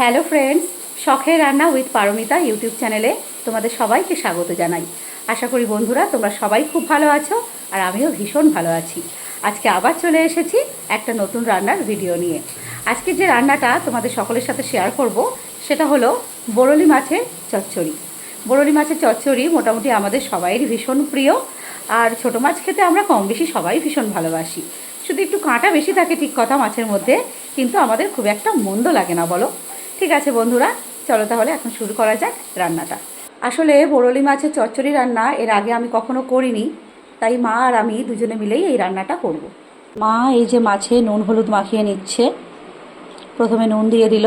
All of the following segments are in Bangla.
হ্যালো ফ্রেন্ডস, শখের রান্না উইথ পারমিতা ইউটিউব চ্যানেলে তোমাদের সবাইকে স্বাগত জানাই। আশা করি বন্ধুরা তোমরা সবাই খুব ভালো আছো আর আমিও ভীষণ ভালো আছি। আজকে আবার চলে এসেছি একটা নতুন রান্নার ভিডিও নিয়ে। আজকে যে রান্নাটা তোমাদের সকলের সাথে শেয়ার করব, সেটা হলো বরলি মাছের চচ্চড়ি। বরলি মাছের চচ্চড়ি মোটামুটি আমাদের সবাইয়েরই ভীষণ প্রিয়। আর ছোট মাছ খেতে আমরা কম বেশি সবাই ভীষণ ভালোবাসি। শুধু একটু কাঁটা বেশি থাকে ঠিক কথা মাছের মধ্যে, কিন্তু আমাদের খুব একটা মন্দ লাগে না, বলো? ঠিক আছে বন্ধুরা, চলো তাহলে এখন শুরু করা যাক রান্নাটা। আসলে বরলি মাছের চচ্চড়ি রান্না এর আগে আমি কখনো করিনি, তাই মা আর আমি দুজনে মিলেই এই রান্নাটা করব। মা এই যে মাছে নুন হলুদ মাখিয়ে নিচ্ছে, প্রথমে নুন দিয়ে দিল,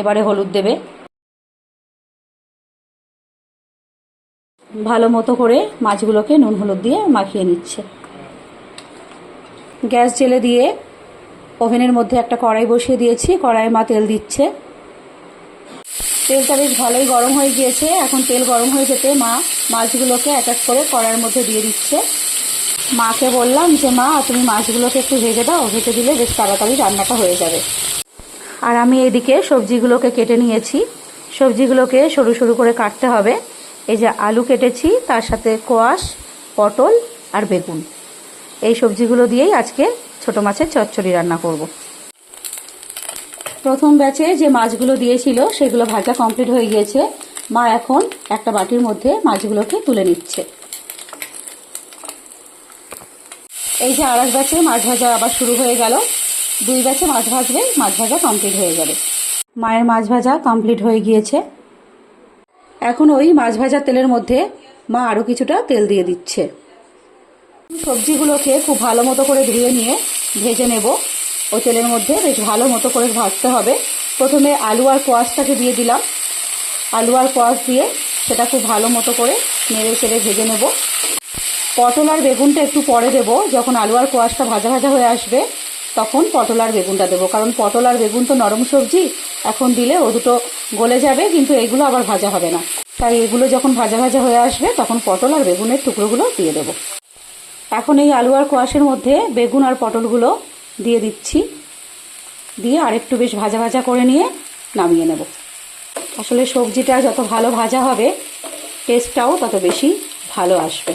এবারে হলুদ দেবে। ভালো মতো করে মাছগুলোকে নুন হলুদ দিয়ে মাখিয়ে নিচ্ছে। গ্যাস জেলে দিয়ে ওভেনের মধ্যে একটা কড়াই বসিয়ে দিয়েছি, কড়াইয়ে মা তেল দিচ্ছে। তেলটা বেশ ভালোই গরম হয়ে গিয়েছে। এখন তেল গরম হয়ে যেতে মা মাছগুলোকে এক এক করে কড়ার মধ্যে দিয়ে দিচ্ছে। মাকে বললাম যে, মা, তুমি মাছগুলোকে একটু ভেজে দাও, ভেজে দিলে বেশ তাড়াতাড়ি রান্নাটা হয়ে যাবে। আর আমি এদিকে সবজিগুলোকে কেটে নিয়েছি। সবজিগুলোকে সরু সরু করে কাটতে হবে। এই যে আলু কেটেছি, তার সাথে কোয়াশ, পটল আর বেগুন। এই সবজিগুলো দিয়েই আজকে ছোট মাছের চচ্চড়ি রান্না করব। প্রথম ব্যাচে যে মাছগুলো দিয়েছিল, সেগুলো ভাজা কমপ্লিট হয়ে গিয়েছে। মা এখন একটা বাটির মধ্যে মাছগুলোকে তুলে নিচ্ছে। এই যে এক ব্যাচে মাছ ভাজা আবার শুরু হয়ে গেল। দুই ব্যাচে মাছ ভাজবে মাছ ভাজা কমপ্লিট হয়ে যাবে। মায়ের মাছ ভাজা কমপ্লিট হয়ে গিয়েছে। এখন ওই মাছ ভাজা তেলের মধ্যে মা আরও কিছুটা তেল দিয়ে দিচ্ছে। সবজিগুলোকে খুব ভালো মতো করে ধুয়ে নিয়ে ভেজে নেব। ও তেলের মধ্যে বেশ ভালো মতো করে ভাজতে হবে। প্রথমে আলু আর কোয়াশটাকে দিয়ে দিলাম। আলু আর কোয়াশ দিয়ে সেটা খুব ভালো মতো করে নেড়ে চেড়ে ভেজে নেব। পটল আর বেগুনটা একটু পরে দেবো। যখন আলু আর কোয়াশটা ভাজা ভাজা হয়ে আসবে, তখন পটল আর বেগুনটা দেবো। কারণ পটল আর বেগুন তো নরম সবজি, এখন দিলে ও দুটো গলে যাবে, কিন্তু এগুলো আবার ভাজা হবে না। তাই এগুলো যখন ভাজা ভাজা হয়ে আসবে, তখন পটল আর বেগুনের টুকরোগুলো দিয়ে দেবো। এখন এই আলু আর কোয়াশের মধ্যে বেগুন আর পটলগুলো দিয়ে দিচ্ছি। দিয়ে আরেকটু বেশ ভাজা ভাজা করে নিয়ে নামিয়ে নেব। আসলে সবজিটা যত ভালো ভাজা হবে টেস্টটাও তত বেশি ভালো আসবে।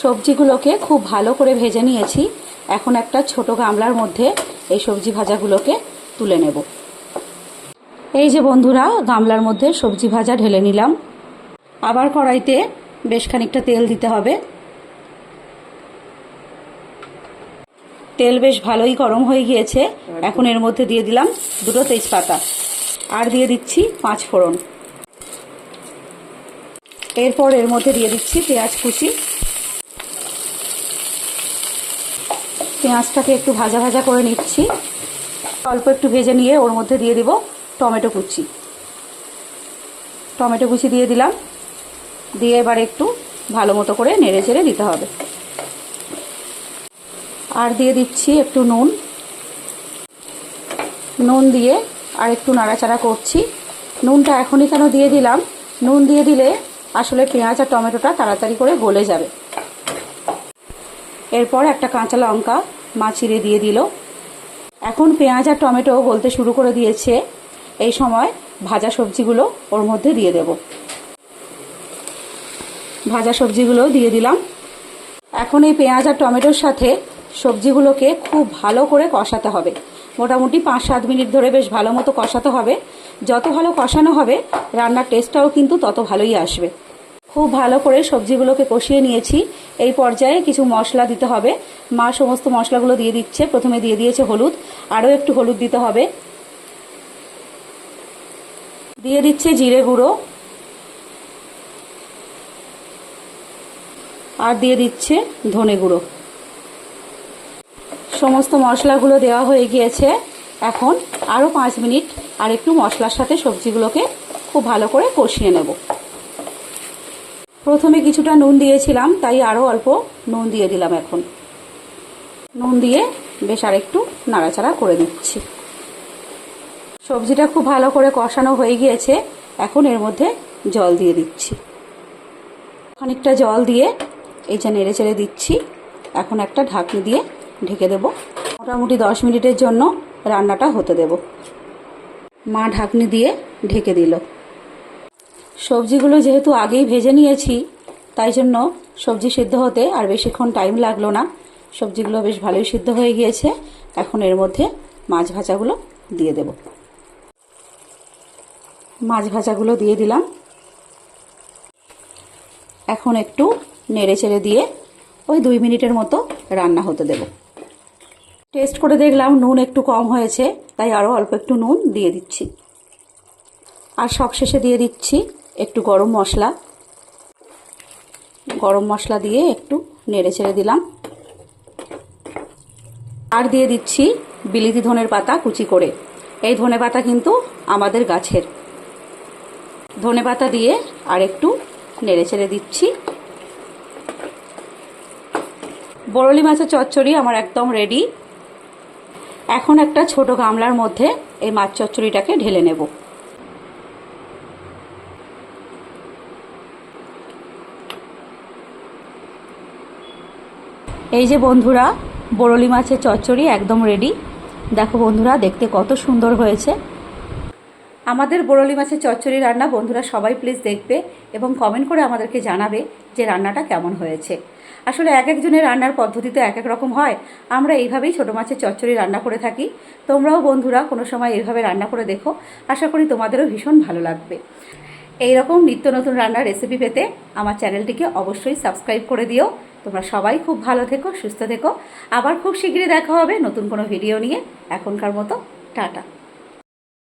সবজিগুলোকে খুব ভালো করে ভেজে নিয়েছি। এখন একটা ছোট গামলার মধ্যে এই সবজি ভাজাগুলোকে তুলে নেব। এই যে বন্ধুরা, গামলার মধ্যে সবজি ভাজা ঢেলে নিলাম। আবার কড়াইতে বেশ খানিকটা তেল দিতে হবে। তেল বেশ ভালোই গরম হয়ে গিয়েছে। এখন এর মধ্যে দিয়ে দিলাম দুটো তেজপাতা। আর দিয়ে দিচ্ছি পাঁচ ফোড়ন। এরপর এর মধ্যে দিয়ে দিচ্ছি পেঁয়াজ কুচি। পেঁয়াজটাকে একটু ভাজা ভাজা করে নিচ্ছি। অল্প একটু ভেজে নিয়ে ওর মধ্যে দিয়ে দিব টমেটো কুচি। টমেটো কুচি দিয়ে দিলাম। দিয়ে এবার একটু ভালো মতো করে নেড়ে চেড়ে দিতে হবে। আর দিয়ে দিচ্ছি একটু নুন। নুন দিয়ে আর একটু নাড়াচাড়া করছি। নুনটা এখনই কেন দিয়ে দিলাম? নুন দিয়ে দিলে আসলে পেঁয়াজ আর টমেটোটা তাড়াতাড়ি করে গলে যাবে। এরপর একটা কাঁচা লঙ্কা মা চিড়ে দিয়ে দিল। এখন পেঁয়াজ আর টমেটো গলতে শুরু করে দিয়েছে। এই সময় ভাজা সবজিগুলো ওর মধ্যে দিয়ে দেব। ভাজা সবজিগুলো দিয়ে দিলাম। এখন এই পেঁয়াজ আর টমেটোর সাথে সবজিগুলোকে খুব ভালো করে কষাতে হবে। মোটামুটি পাঁচ সাত মিনিট ধরে বেশ ভালো মতো কষাতে হবে। যত ভালো কষানো হবে, রান্নার টেস্টটাও কিন্তু তত ভালোই আসবে। খুব ভালো করে সবজিগুলোকে কষিয়ে নিয়েছি। এই পর্যায়ে কিছু মশলা দিতে হবে। মা সমস্ত মশলাগুলো দিয়ে দিচ্ছে। প্রথমে দিয়ে দিয়েছে হলুদ। আরও একটু হলুদ দিতে হবে। দিয়ে দিচ্ছে জিরে গুঁড়ো। আর দিয়ে দিচ্ছে ধনে গুঁড়ো। সমস্ত মশলাগুলো দেওয়া হয়ে গিয়েছে। এখন আরও পাঁচ মিনিট আর একটু মশলার সাথে সবজিগুলোকে খুব ভালো করে কষিয়ে নেব। প্রথমে কিছুটা নুন দিয়েছিলাম, তাই আরও অল্প নুন দিয়ে দিলাম এখন। নুন দিয়ে বেশ আরেকটু নাড়াচাড়া করে দিচ্ছি সবজিটা খুব ভালো করে কষানো হয়ে গিয়েছে, এখন এর মধ্যে জল দিয়ে দিচ্ছি। খানিকটা জল দিয়ে এই যে নেড়ে চেড়ে দিচ্ছি, এখন একটা ঢাকনি দিয়ে ঢেকে দেব। মোটামুটি দশ মিনিটের জন্য রান্নাটা হতে দেব। মা ঢাকনি দিয়ে ঢেকে দিল। সবজিগুলো যেহেতু আগেই ভেজে নিয়েছি, তাই জন্য সবজি সিদ্ধ হতে আর বেশিক্ষণ টাইম লাগল না। সবজিগুলো বেশ ভালোই সিদ্ধ হয়ে গিয়েছে। এখন এর মধ্যে মাছ ভাজাগুলো দিয়ে দেব। মাছ ভাজাগুলো দিয়ে দিলাম। এখন একটু নেড়ে চেড়ে দিয়ে ওই দুই মিনিটের মতো রান্না হতে দেব। টেস্ট করে দেখলাম নুন একটু কম হয়েছে, তাই আরও অল্প একটু নুন দিয়ে দিচ্ছি। আর সবশেষে দিয়ে দিচ্ছি একটু গরম মশলা। গরম মশলা দিয়ে একটু নেড়ে ছেড়ে দিলাম। আর দিয়ে দিচ্ছি বিলিতি ধনের পাতা কুচি করে। এই ধনে পাতা কিন্তু আমাদের গাছের। ধনে পাতা দিয়ে আর একটু নেড়ে ছেড়ে দিচ্ছি। বরলি মাছের চচ্চড়ি আমার একদম রেডি এখন একটা ছোট গামলার মধ্যে এই মাছ চচ্চড়িটাকে ঢেলে নেব। এই যে বন্ধুরা বরলি মাছের চচ্চড়ি একদম রেডি দেখো বন্ধুরা, দেখতে কত সুন্দর হয়েছে। আমাদের বরলি মাছের চচ্চড়ি রান্না, বন্ধুরা সবাই প্লিজ দেখবে এবং কমেন্ট করে আমাদেরকে জানাবে যে রান্নাটা কেমন হয়েছে। আসলে এক একজনের রান্নার পদ্ধতি তো এক এক রকম হয়। আমরা এইভাবেই ছোটো মাছের চচ্চড়ি রান্না করে থাকি। তোমরাও বন্ধুরা কোনো সময় এইভাবে রান্না করে দেখো। আশা করি তোমাদেরও ভীষণ ভালো লাগবে। এই রকম নিত্য নতুন রান্নার রেসিপি পেতে আমার চ্যানেলটিকে অবশ্যই সাবস্ক্রাইব করে দিও। তোমরা সবাই খুব ভালো থেকো, সুস্থ থেকো। আবার খুব শীঘ্রই দেখা হবে নতুন কোনো ভিডিও নিয়ে। এখনকার মতো, টাটা।